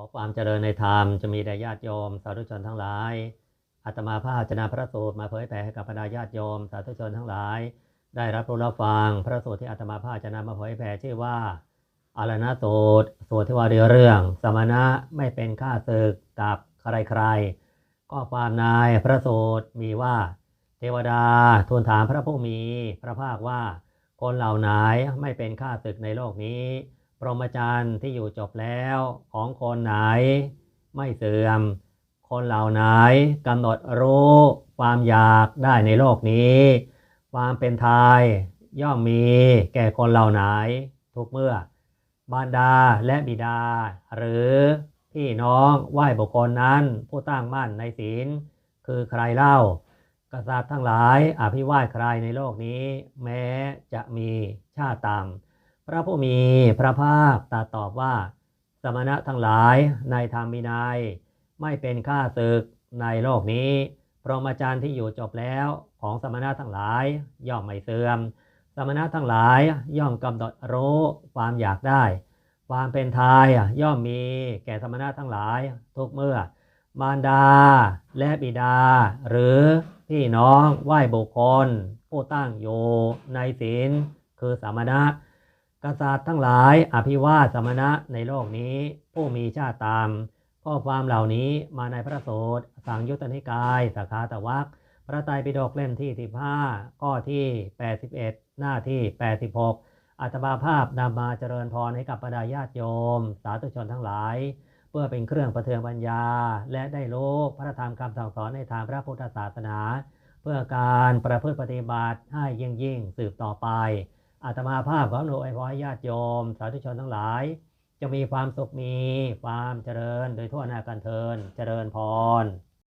ขอความเจริญในธรรมจะมีแด่ญาติโยม สาธุชนทั้งหลายอาตมาภาพจนำพระสูตรมาเผยแผ่ให้กับบรรดาญาติโยม สาธุชนทั้งหลาย ได้รับรู้รับฟัง พระสูตรที่อาตมาภาพจนำมาเผยแผ่ชื่อว่าอารณะสูตรสูตรที่ว่าเรื่อง สมณะไม่เป็นข้าศึกกับใครๆก็ความในพระสูตรมีว่า เทวดาทูลถามพระผู้มี พระภาคว่าคนเหล่าไหนไม่เป็นข้าศึกในโลกนี้ พรหมจรรย์ที่อยู่จบแล้วของคนไหน ไม่เสื่อม คนเหล่าไหนกำหนดรู้ความอยากได้ในโลกนี้ ความเป็นไทยย่อมมีแก่คนเหล่าไหน ทุกเมื่อบารดาและบิดา หรือพี่น้องไหว้บุคคลนั้น ผู้ตั้งมั่นในศีล คือใครเล่า กษัตริย์ทั้งหลายอภิวาทใครในโลกนี้ แม้จะมีชาติต่ำ พระผู้มีพระภาคตรัสตอบว่า สมณะทั้งหลายในธรรมินัยไม่เป็นข้าศึกในโลกนี้พรหมจรรย์ที่อยู่จบแล้วของสมณะทั้งหลายย่อมไม่เสื่อม สมณะทั้งหลายย่อมกำหนดรู้ความอยากได้ ความเป็นทายย่อมมีแก่สมณะทั้งหลายทุกเมื่อ มารดาและบิดา หรือพี่น้องไหว้บุคคล ผู้ตั้งอยู่ในศีลคือสมณะ กษัตริย์ทั้งหลายอภิวาทสมณะในโลกนี้ ผู้มีชาติตาม ข้อความเหล่านี้มาในพระโสูตรสังยุตตนิกายสาขาตะวักพระไตรปิฎกเล่มที่ 15 ข้อที่ 81 หน้าที่ 86 อัตมาภาพนำมาเจริญพรให้กับบรรดาญาติโยม สาธุชนทั้งหลาย เพื่อเป็นเครื่องประเทืองปัญญา และได้รู้พระธรรมคำสั่งสอนในทางพระพุทธศาสนา เพื่อการประพฤติปฏิบัติให้ยิ่งยิ่งสืบต่อไป อาตมาภาพของหนูไอ้ขอให้ญาติโยม สาธุชนทั้งหลาย จะมีความสุขมีความเจริญโดยทั่วหน้ากันเทินเจริญพร